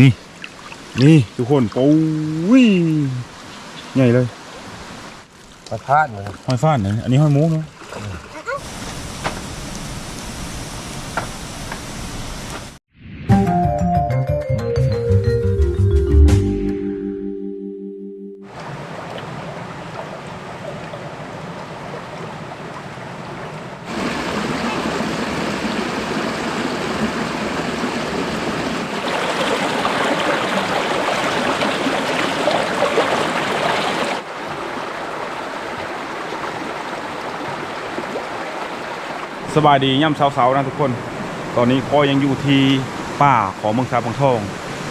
นี่ นี่ทุกคนโอ้ยใหญ่เลยประทานเลยห้อยฟ้านนะอันนี้ห้อยหมูเนาะ สบายดีย่ำเช้าๆนะทุกคน ตอนนี้ก็ยังอยู่ที่ป่าของเมืองสาบังทอง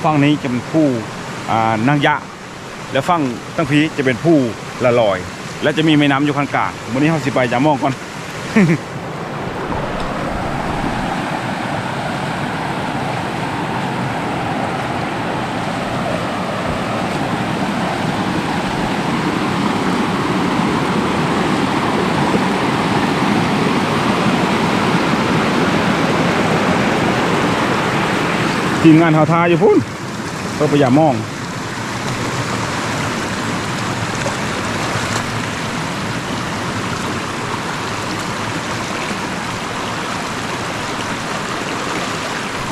ฝั่งนี้จะเป็นผู้อ่านางยะ และฝั่งตั้งพีจะเป็นผู้ละลอย และจะมีแม่น้ำอยู่ข้างกลางวันนี้เราสิไปจะมองก่อน ทีมงานเฮาทาอยู่พุ่นก็พยายามอง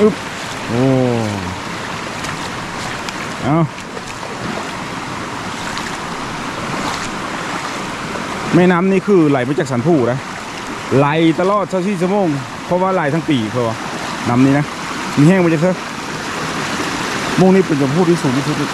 อึ๊บโอ้เอาแม่น้ำนี่คือไหลมาจากสันผู้นะไหลตลอด24ชั่วโมงเพราะว่าไหลทั้งปีเพราะว่าน้ำนี้นะมีแห้งไปจากเถอะ มงนี้เป็นจำพูดที่สูงที่สุด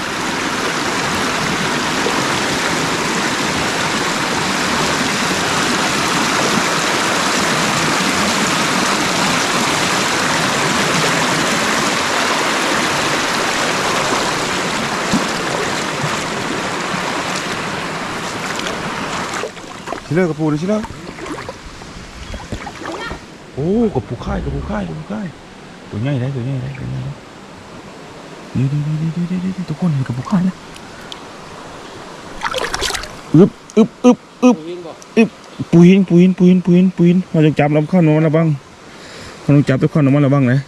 ชิเลอร์กับปูนะชิเลอร์โอ้กับปูค่ายกับปูค่ายกับปูค่ายตัวใหญ่ได้ตัวใหญ่ได้ตัวใหญ่ ด้ดีดีดีดีดีดีดีทุกคนเห็นกับบุกไข่นะอึบอึบอึบอึบอึบปุยนปุยนปุยนปุยนปุยนเราจะจับลำข้าวนมันระบังเราต้องจับด้วข้าวนมันระบังนะ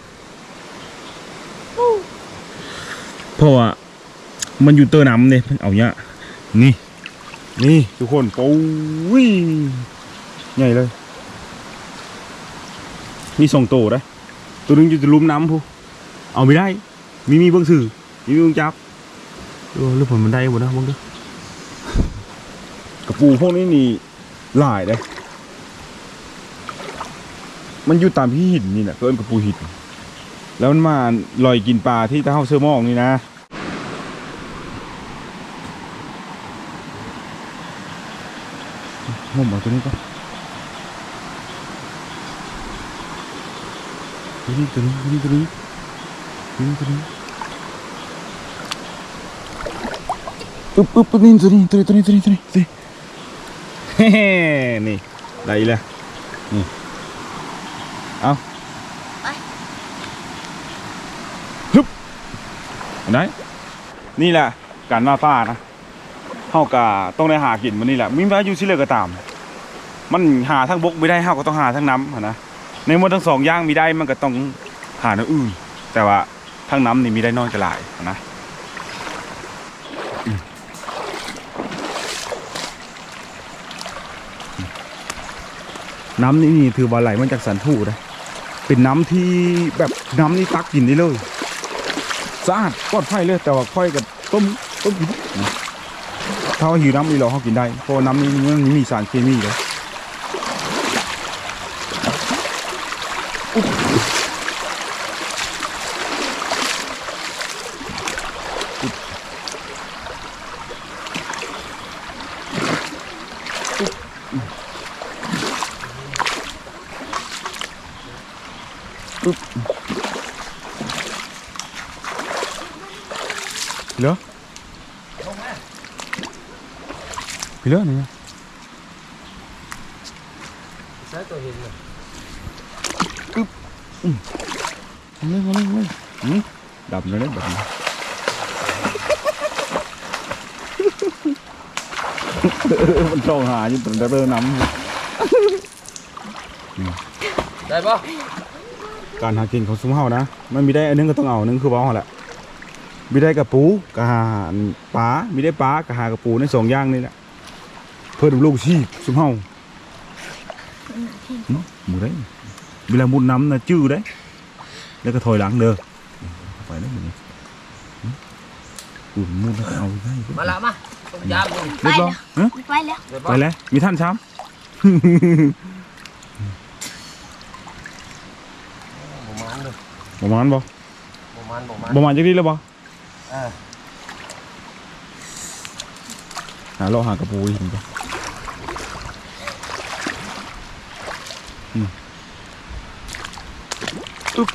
เพราะว่ามันอยู่เตอร์น้ำเนี่ยเอาเนี้ยนี่นี่ทุกคนปุยใหญ่เลยมีสองโตนะตัวนึงอยู่จะลุมน้ำพูเอาไม่ได้ มีมีเบื้องสื่อมีมีเบื้องจับเออหรือผลมันได้หมดนะเบ้างเด้อกระปูพวกนี้นี่หลายเลยมันอยู่ตามที่หินนี่แหละเพิ่นกระปูหินแล้วมันมาลอยกินปลาที่ตะเฮาเสื้อหมองนี่นะงมเอาตัวนี้ก่อนตัวนี้ตัวนี้ตัวนี้ ปึ๊บปึ๊บปึ๊บนี่ตัวนี้ตัวนี้ตัวนี้ตัวนี้ตัวนี้ตัวนี้เฮ้นี่ได้แล้วนี่เอาฮึบเห็นไหมนี่แหละการมาป้านะเฮากะต้องได้หากินมันนี่แหละมีว่าอยู่ที่เลยก็ตาม มันหาทั้งบกไม่ได้เฮาก็ต้องหาทั้งน้ำนะในเมื่อทั้งสองย่างมีได้มันก็ต้องหาแนวอื่นแต่ว่า ทั้งน้ำนี่มีได้น้อยจะหลายนะน้ำนี่นี่ถือว่าไหลมาจากสันถูนะเป็นน้ำที่แบบน้ำนี่ตักกินได้เลยสะอาดปลอดภัยเลยแต่ว่าค่อยกับต้มต้มกินนะถ้าว่าหิวน้ำนี่เราเขากินได้เพราะน้ำนี่มันมีสารเคมีเลย เหรอพี่เลือนี่ใช้ตัวเห็นเลยมาเล การหากินของซุ้มเฮานะมันมีได้อันนึงก็ต้องเอาอันนึงคือเบาแหละมีได้กับปูกะหาปลามีได้ปลากะหากับปูในสองอย่างนี่แหละเพิ่นลูกชีพซุมเฮาหึหมูได้เวลามุดน้ำน่ะจื้อได้แล้วก็ถอยหลังเด้อไปแล้วมื้อนี้หึปูนมุดแล้วก็เอาได้มาละมาต้มยำนี่เรียบร้อยฮะไปแล้วเดี๋ยวไปแล้วมีท่านช้ำ บ่มัน เลยประมาณบ่บ่มันบ่มันประมาณจักนี้แล้วบ่อ่าหาเลาะหากระปูอีกบ่อืมอึ๊บ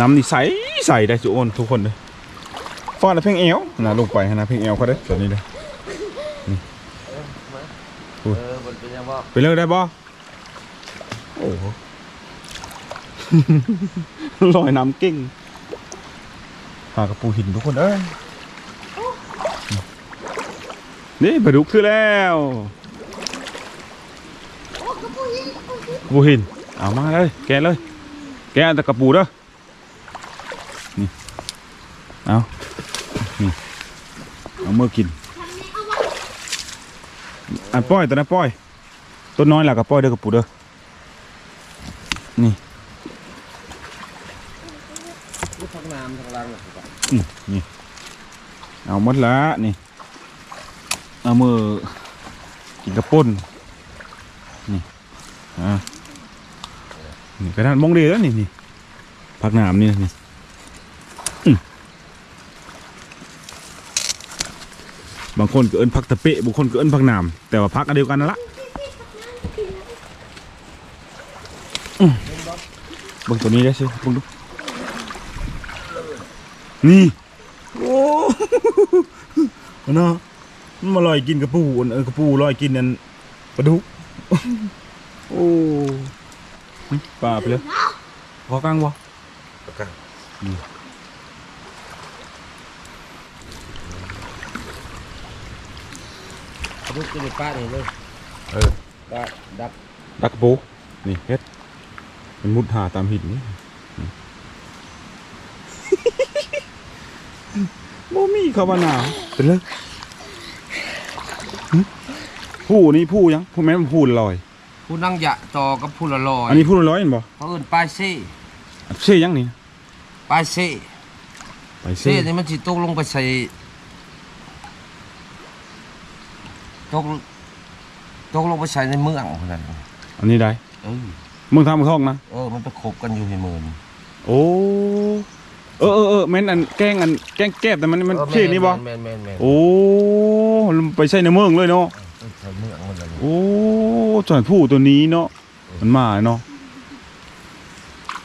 น้ำนี่ใสใสได้สุโอนทุกคนเลยฟาดแล้วเพ่งเอวนะลงไปนะเพ่งเอวเขาได้อตัวนี้เลย เออมัน เป็นยังบ่ไปเลิกได้บ่โอ้โห ลอยน้ำเก่งหากระปูหินทุกคนเอ้ยนี่ปลาดุกคือแล้วกระปูหินเอามาเลย แกะเลย แกะแต่กระปูเด้อนี่เอานี่เอาเมื่อกินอะป้อยตัวนั้นป้อย ต้นน้อยล่ะกับป้อยเด้อกระปูเด้อนี่พักน้ำทางหลังนี่เอาหมดละนี่เอามือกินกระปุนนี่อ่านี่กระดานมองดีแล้วนี่นี่ผักนามนี่นี่บางคนก็เอิ้นผักตะเปะบางคนก็เอิ้นผักนามแต่ว่าผักอันเดียวกันนั่นละอืมเบิ่งตัวนี้ได้สิเบิ่งดูนี่โอ้เนาะมันมาลอยกินกระปูอันเออกระปูลอยกินนั่นปลาดุกโอ้หึปลาไปเลยพอกลางบ่ประกันลูกจะได้ป้านี่เลยเออป้าดับดักกระปูนี่เฮ็ด มันมุดหาตามหินนี่โมมีเขาว่าหนาวเป็นเลยหึผู้นี่ผู้ยังผู้แม่นผู้ลอย ผู้นั่งยะจอกับผู้ละลอยอันนี้ผู้ลอยเห็นบ่เขาเอิ้นป้ายเซ่อันเช่ยังนี่ป้ายเซ่ไปเซ่เซ่นี่มันสิตกลงไปใส่ตกตกลงไปใส่ในเมืองพุ่นนั่นอันนี้ได้เออเมืองทางเมืองทองนะ เออ มันไปคบกันอยู่ในเมืองโอ้เออเออเออแม่นอันแกล้งอันแกล้งแก้บแต่มันมันออเท่นี่บ่แม่นแม่นแม่นโอ้ไปใส่ในเมืองเลยเนาะเออใส่เมืองมันเลยโอ้จอนผู้ตัวนี้เนาะมันมาเนาะ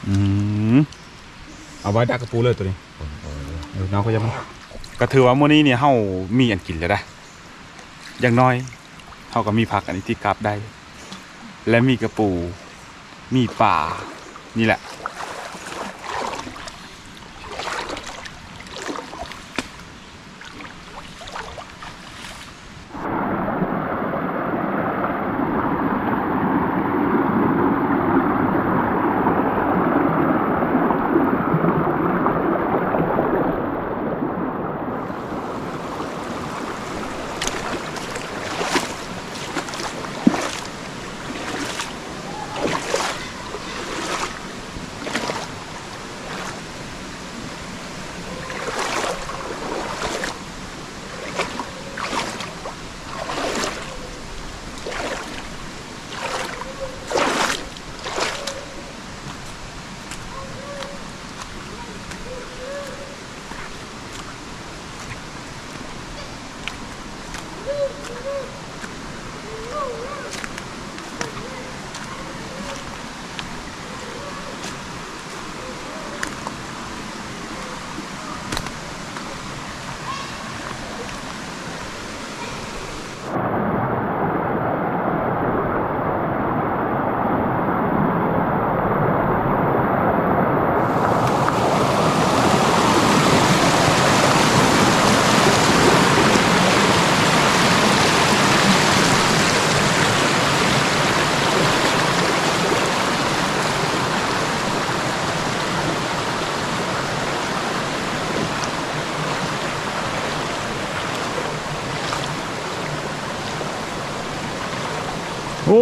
อืมเอาไว้ดักกระปูเลยตัวนี้เออน้องเขาจะมันก็ถือว่ามื้อนี้เนี่ยเฮามีอันกินแล้วได้อย่างน้อยเฮาก็มีผักอันนี้ที่กลับได้ และมีกระปู มีป่านี่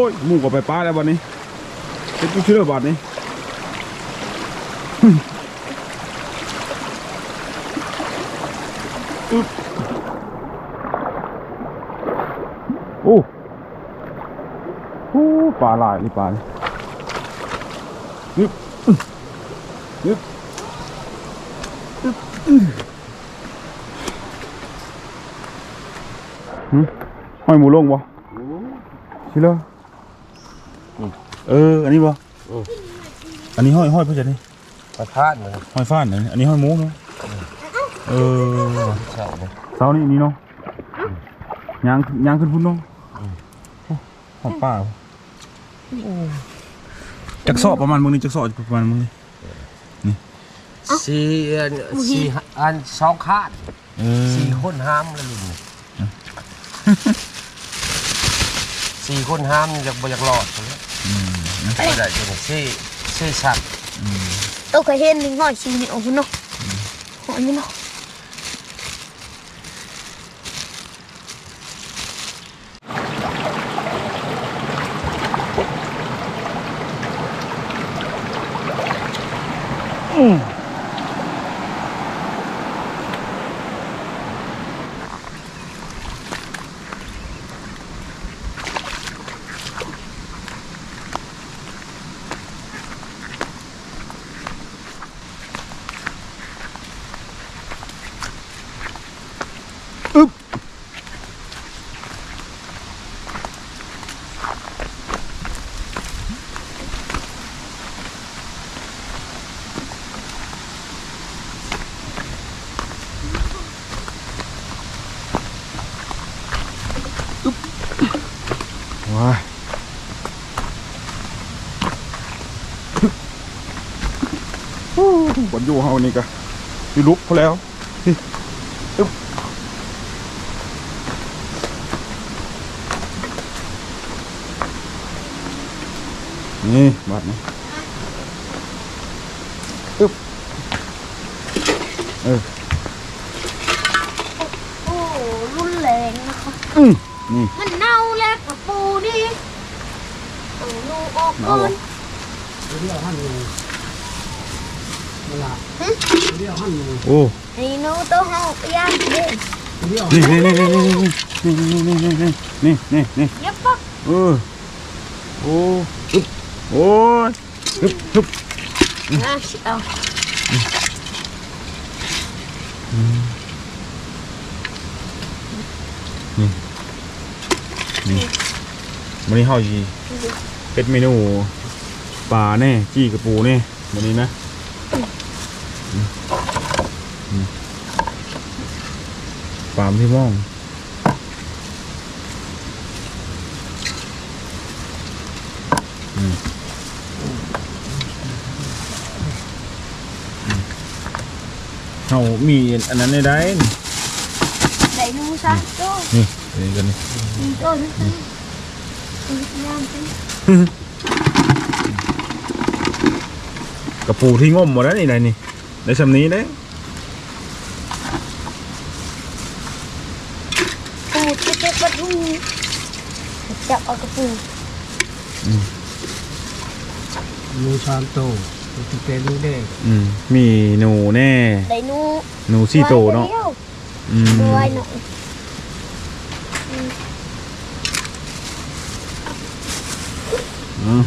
ยหมูกับไปป้าแล้ววันนี้เป็นกูเชื่อบัดนี้อึ๊บโอ้โอ้ปลาลายนี่ปลานี่นึบอึ๊บนึบอึ๊บอึ๊บหึห้อยหมูลงบ่ชิเลอ เออ อันนี้บ่อืม อันนี้ห้อยห้อยเพื่อจะนี่ประทานเลยห้อยฟ้านนะอันนี้ห้อยหมูเนาะเออใช่เลยเสานี่อันนี้เนาะยางยางขึ้นพุ่นเนาะโอ้หอมป่าจักสอบประมาณมึงนี่จักสอบประมาณมึงนี่สี่อันสี่อันสองขาดเออสี่คนห้ามเลยลุงสี่คนห้ามอยากบ่อยากรอดเลยไม่ มันก็ได้อยู่กับชื่อชื่อสัตว์ tôi cái hiên mình hỏi chị nhậu nó hỏi như nó บนอยู่เฮานี่กะอยู่ลุกพอแล้วนี่อึ๊บนี่บาดนี้อึ๊บเออ ô run lẹn nó không อืมนี่มันเน่าแล้วกับปูนี่โอ้ลูกออกก่อน โอ้ไอ้หนูต้องเอาไปย่างเด็กนี่นี่นี่นี่นี่นี่นี่นี่นี่นี่นี่นี่ยับปักเออโอ้อึ๊บโอ้ยฮึบฮึบนะสิเอาวันนี้เฮาสิเป็นเมนูปลาแน่จี้กระปูแน่วันนี้นะอืมอืม ปลาที่ม่องอืมอืมเฮามีอันนั้นได้ได้นี่ไอ้หนูซะโจ้นี่นี่กันนี่มีโจ้นี่ซะย่างสิกระปูที่ง่มหมดแล้วนี่ไหนนี่ในสำนี้เด้ ปูที่เก็บปลาทูจับ เอากระปูมูชามโตที่เป็นลูกเด็กอืมมีหนูแน่ไอ้หนูหนูซี่โตเนาะอืมด้วยหน่อยอืม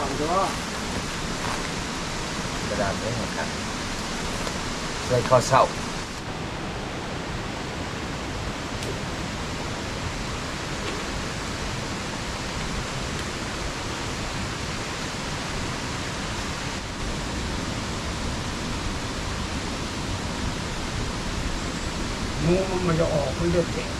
không chúa cái đàn đấy mà khăn dây kho sậu. Mua mà giờ ở cũng được tiền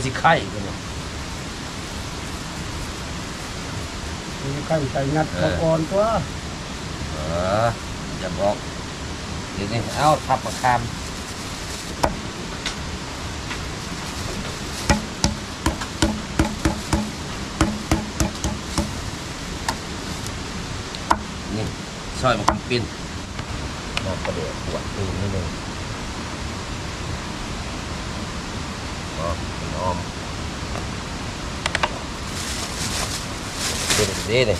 ว่าสิไข่กันเนี่ยมันใกล้ใจงัดตะกอนตัวเอออย่าบอกเดี๋ยวนี้เอาทับมาคามนี่ซอยมันคำปิ้นน้ำกระเดือกขวดตีนนิดนึงอ๋อ เป็นอ้อมเด็ดเด็ดเลย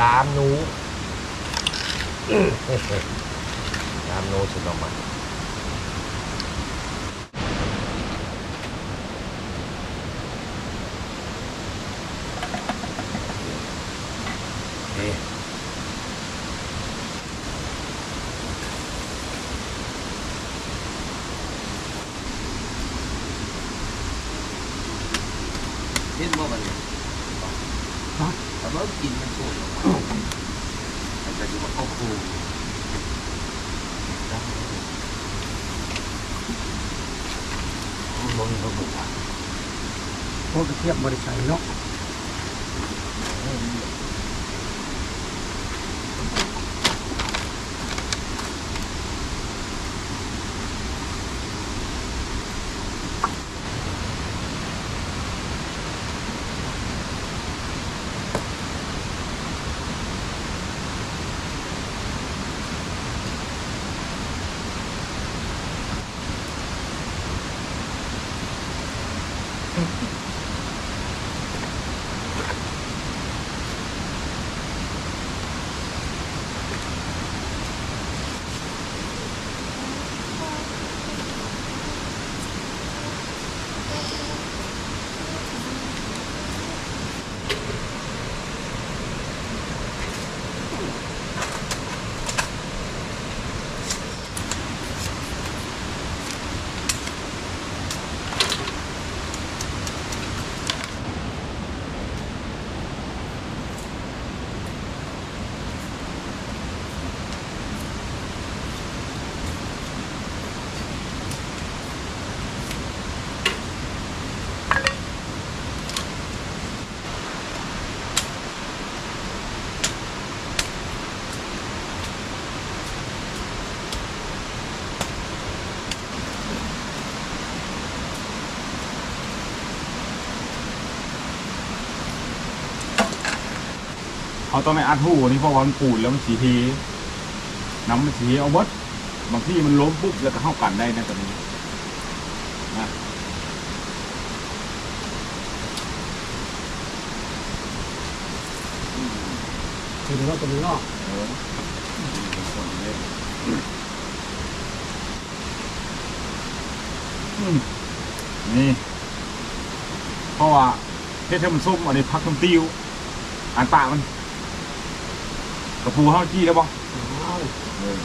ลามหนู ลามหนูฉันออกมาเอ๊ะ เห็นบ่บัดนี้แต่ว่ากินมันสวยมันจะดูว่าโอ้โหมันมันมันเพราะกระเทียมบริษัทเนาะ เขาต้องในอัดหูนี่เพราะว่ามันปูดแล้วมันสีทีน้ำมันสีเอาเบดบางที่มันล้มปุ๊บแล้วก็เข้ากันได้นะตอนนี้นะถึงว่าเป็นนอกเอออืมนี่ เพราะว่าเฮ็ดให้มันส้มอันนี้พักน้ำติ้วอันปากมัน กระปูเฮาจี้แล้วบ่อ้าวเออ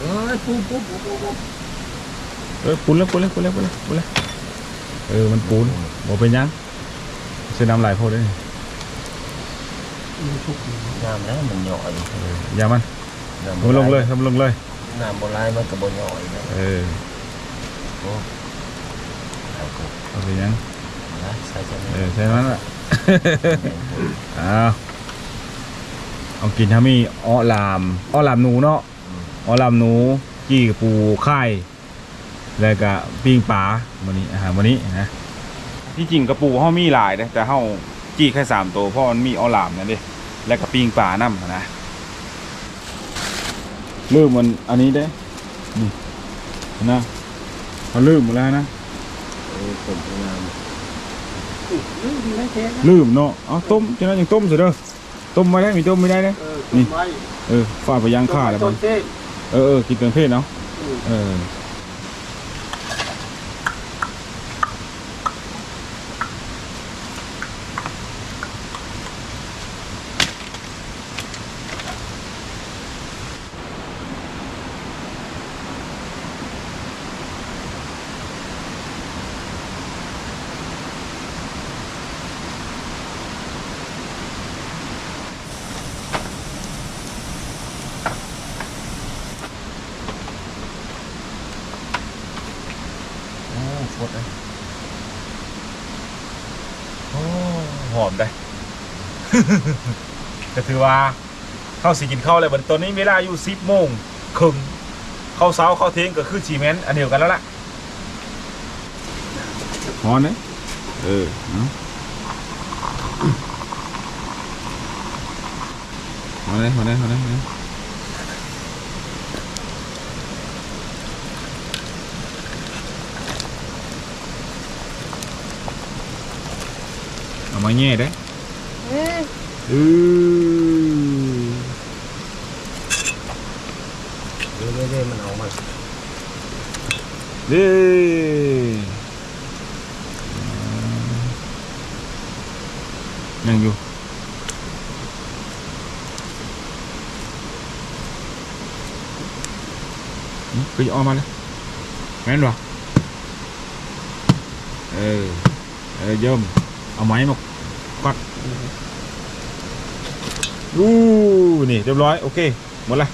เอ้ยปุ๊บปุ๊บปุ๊บปุ๊บปุ๊บเออปูนแล้วปูนแล้วปูนแล้วปูนแล้วปูนแล้วเออมันปูนบ่เป็นหยังเส้นน้ำลายพอได้มมันชุกอยู่น้ำแล้วมันย่อยอย่ามันน้ำเอาลงเลยทำลงเลย น้ำโบราณมันก็บ่ย่อยนะเออโอ้เอาก็เอาไปยังนะใส่จะเอไม่อใช่นั้นแหละเอาเอากินถ้ามีอ้อลามอ้อลามหนูเนาะอ้อลามหนู จี้กับปูไข่แล้วก็ปิ้งปลาวันนี้อาหารวันนี้นะที่จริงกระปูเฮามีหลายนะแต่เฮาจี้แค่สามตัวเพราะมันมีอ้อลามนั่นดิแล้วก็ปิ้งปลานํนะ ลืมมันอันนี้เด้นี่นะเขาลืมหมดแล้วนะเออผมพยายามอืมไม่แท้นะลืมเนาะเอาต้มจะนั้นยังต้มเสียเด้อต้มไม่ได้มีต้มไม่ได้เด้เออนี่ไว้เออฟาดไปยางฆ่าแล้วต้มันนเทศเออเออกินเกินเพศเนาะอืมเออโอ้ฟดเลยโอ้หอมได้ ก็ถือ ว่าเข้าสิกินข้าวเลยบัดตอนนี้เวลาอยู่สิบโมงครึ่งเข้าเช้าเข้าเที่ยงก็คือชีเมนต์อันเดียวกันแล้วล่ะหอนเลยเออเอาหอนเลยหอนเลยหอนเลยหอนเลยเอามาแง่ได้อืมอือเรื่อยๆมันเอามาเด้ ยังอยู่อืมก็จะออกมาเลยแม่นวะเออเออเยิ่มเอาไม้มากัดอู้นี่เรียบร้อยโอเคหมดละ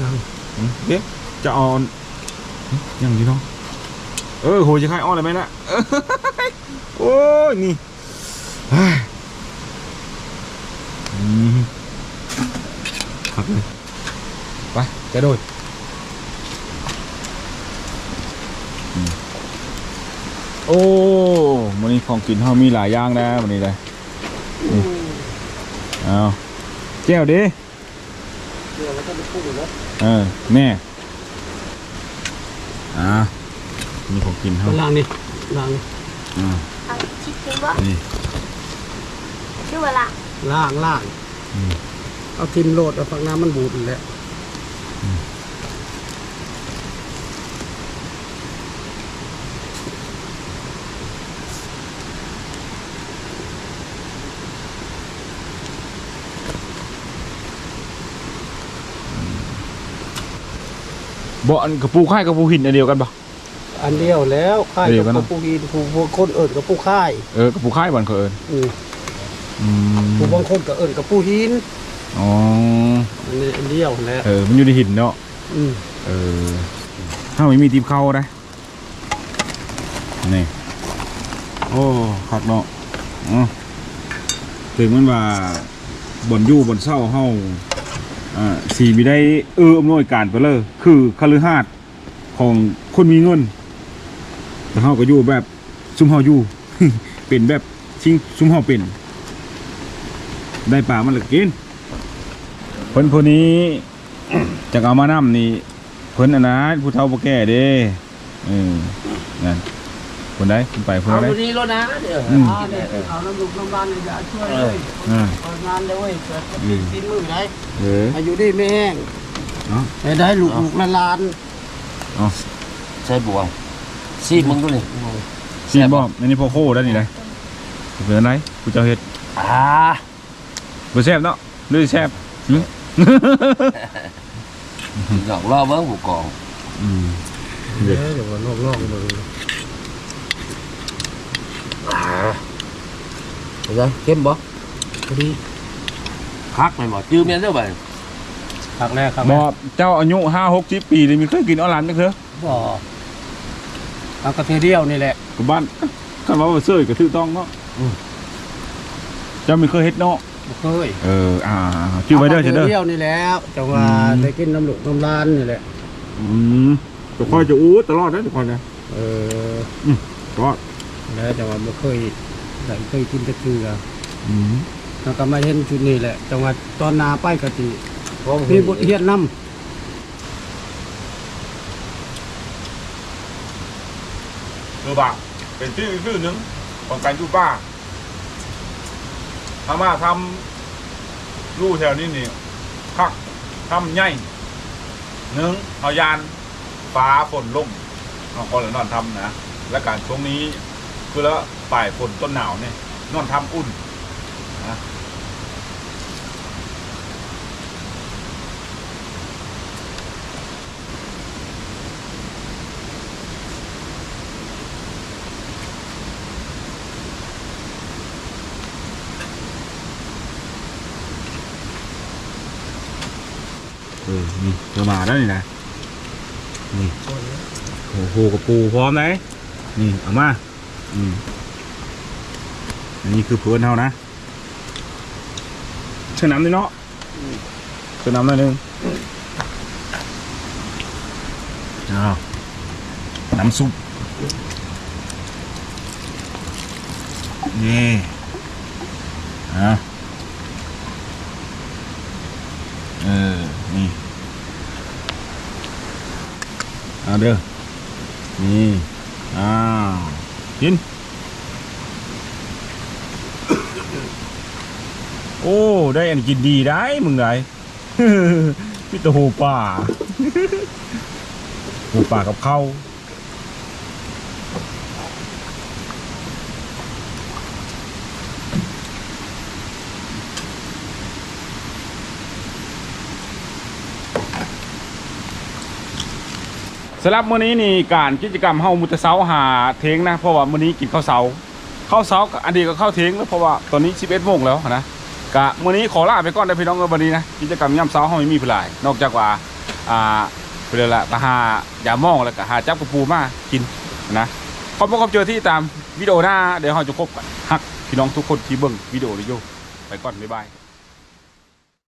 ยังอืมเดี๋ยวจะเอาอืมยังอยู่เนาะเออโหจะคายอ้อนอะไรไหมล่ะโอ้ยนี่เฮ้ยอืมขับเลยไปจะโดดอืมโอ้วันนี้ของกินเขามีหลายอย่างนะวันนี้เลยเอา แก้วดิเดี๋ยวเราก็ไปพูดแล้วเออแม่อ่ามีของกินเขาล้างนี่ล้างอ่าเอาชิคกี้พายนี่ชื่อว่าละล้างล้างอืมเอาทิมโหลดเอาฝักน้ำมันบูดนั่นแหละ บ่อันกระปูค่ายกระปูหินอันเดียวกันปะ อันเดียวแล้วค่ายเดี๋กัยวบกันนะผู้กินผู้ผู้คนเอิญกับผู้ค่ายเออกระปูค่ายบันเขาเอิญอืมอืมผู้บางคนก็เอิญกับผู้หินอ๋ออันนี้อันเดียวแหละเออมันอยู่ในหินเนาะอืมเออถ้าไม่มีตีบเข้าได้นี่โอ้ขัดเนาะอ๋อถึงมันว่าบ่อนอยู่บ่อนเศร้าเฮาอ่า สีมีได้เอออำนวยการไปเลย คือคฤหาสน์ของคนมีเงินแต่เฮาก็อยู่แบบซุมเฮาอยู่ เป็นแบบชิงซุมเฮาเป็น ได้ป่ามันเหลือกินเพิ่นผู้นี้จะเอามานํนี่เพิ่นอันนั้นผู้เฒ่าผู้แก่เด้เออนั่น คนใดคนไปคนเอาใดดูดีแล้วนะเดี๋ยวอืมอ่าเนี่ยเอาน้ำลูกน้ำบ้านเลยอย่าช่วยเลยอ่าเอางานเลยเว้ยเกิดอืม กินมือได้เออ อายุดีไม่แห้งเนาะให้ได้ลูกลูกละลานใช้บวงซีมึงดูนี่สิบ่อันนี้พ่อโคได้นี่ได้เป็นอะไรผู้เจ้าเฮ็ดอ่าบ่แซ่บเนาะหรือแซ่บหึหลอกล่อเบิ้งผู้กองอืมเดี๋ยวเดี๋ยวว่าลอกๆเลยอ่าเห็น ไหมเข้มบ่พอดีคักไปหมดจื้อเมียนเด้อบ่ครั้งแรกครับบ่เจ้าอายุ5 60ปีนี่มีเคยกินออรันจังเถอะบ่เอากระเทียเดียวนี่แหละกับบ้านคันว่าว่าเซยก็ถูกต้องเนาะเจ้าไม่เคยเฮ็ดเนาะบ่เคยเอออ่าชื่อไว้เด้อากเจ้าระเด้อเทียเดียวนี่แหล้วจังว่าอืม ได้กินน้ำหลุกน้ำลานนี่แหละอืมจะคอยจะอู้ตลอดนะทุกคนนะเออตลอด แล้วจังว่าบ่เคยได้เคยกินแตะเกืออืมแล้วก็มาเห็นชุดนี้แหละจังว่าตอนหนาไปก็สิพร้อมมีบทเรียนนำคือบ่าเป็นชื่อชื่อหนึงของการอยู่ป้าทำมาทำลู่แถวนี้นี่คักทำใหญ่หนึ่งเอายานฟ้าฝนลงเอาคนละนอนทำนะ และการช่วงนี้ คือแล้วปลายฝนต้นหนาวเนี่ยนอนทำอุ่นนะเออนี่เธอมาแล้วนี่นะนี่โอ้โหกับปูพร้อมไหมนี่เอามา อืมอันนี้คือเพื่อนเท่านะเชื่อน้ำด้วยเนาะเชื่อน้ำหน่อยนึงอ้าวน้ำซุปนี่อะเออ นี่เอาเด้อนี่ กิน โอ้ ได้อันกินดีได้มึงได้พี่ตะหูป่าหูป่ากับข้าว สำหรับมื้อนี้นี่การกิจกรรมเฮามุตะเซาหาเทงนะเพราะว่ามื้อนี้กินข้าวเสาข้าวเสาก็อันดีก็ข้าวเทงแล้วเพราะว่าตอนนี้11โมงแล้วนะกะมื้อนี้ขอลาไปก่อนเด้พี่น้องเอ้ยวันนี้นะกิจกรรมยามเช้าเฮาไม่มีผู้หลาย นอกจากว่าอ่าเพิ่นละก็หายามองแล้วก็หาจับกระปูมากินนะขอบคุณขอบเจอที่ตามวิดีโอหน้าเดี๋ยวเฮาจะพบกันฮักพี่น้องทุกคนที่เบิ่งวิดีโอนี้อยู่ไปก่อนบ๊ายบาย